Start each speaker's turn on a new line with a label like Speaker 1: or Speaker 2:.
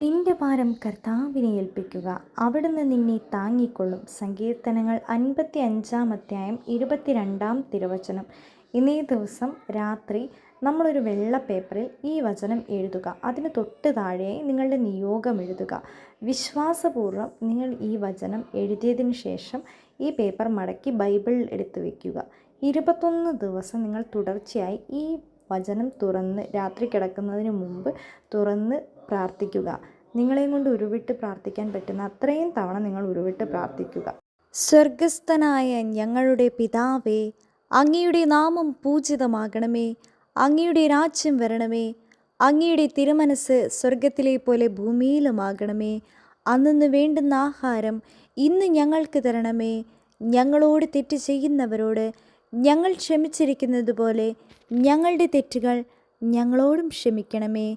Speaker 1: നിന്റെ ഭാരം കർത്താവിനെ ഏൽപ്പിക്കുക. അവിടുന്ന് നിന്നെ താങ്ങിക്കൊള്ളും. സങ്കീർത്തനങ്ങൾ അൻപത്തി അഞ്ചാം അധ്യായം ഇരുപത്തിരണ്ടാം തിരുവചനം. ഇന്നേ ദിവസം രാത്രി നമ്മളൊരു വെള്ള പേപ്പറിൽ ഈ വചനം എഴുതുക. അതിന് തൊട്ട് താഴെയായി നിങ്ങളുടെ നിയോഗം എഴുതുക. വിശ്വാസപൂർവം നിങ്ങൾ ഈ വചനം എഴുതിയതിന് ശേഷം ഈ പേപ്പർ മടക്കി ബൈബിളിൽ എടുത്തു വയ്ക്കുക ഇരുപത്തൊന്ന് ദിവസം നിങ്ങൾ തുടർച്ചയായി ഈ വചനം തുറന്ന് രാത്രി കിടക്കുന്നതിന് മുമ്പ് തുറന്ന് പ്രാർത്ഥിക്കുക. നിങ്ങളെയും കൊണ്ട് ഉരുവിട്ട് പ്രാർത്ഥിക്കാൻ പറ്റുന്ന അത്രയും തവണ നിങ്ങൾ ഉരുവിട്ട് പ്രാർത്ഥിക്കുക. സ്വർഗസ്ഥനായ ഞങ്ങളുടെ പിതാവേ അങ്ങയുടെ നാമം പൂജിതമാകണമേ അങ്ങയുടെ രാജ്യം വരണമേ അങ്ങയുടെ തിരുമനസ് സ്വർഗത്തിലെ പോലെ ഭൂമിയിലുമാകണമേ. അന്നു വേണ്ടുന്ന ആഹാരം ഇന്ന് ഞങ്ങൾക്ക് തരണമേ. ഞങ്ങളോട് തെറ്റ് ചെയ്യുന്നവരോട് ഞങ്ങൾ ക്ഷമിച്ചിരിക്കുന്നത് പോലെ ഞങ്ങളുടെ തെറ്റുകൾ ഞങ്ങളോടും ക്ഷമിക്കണമേ.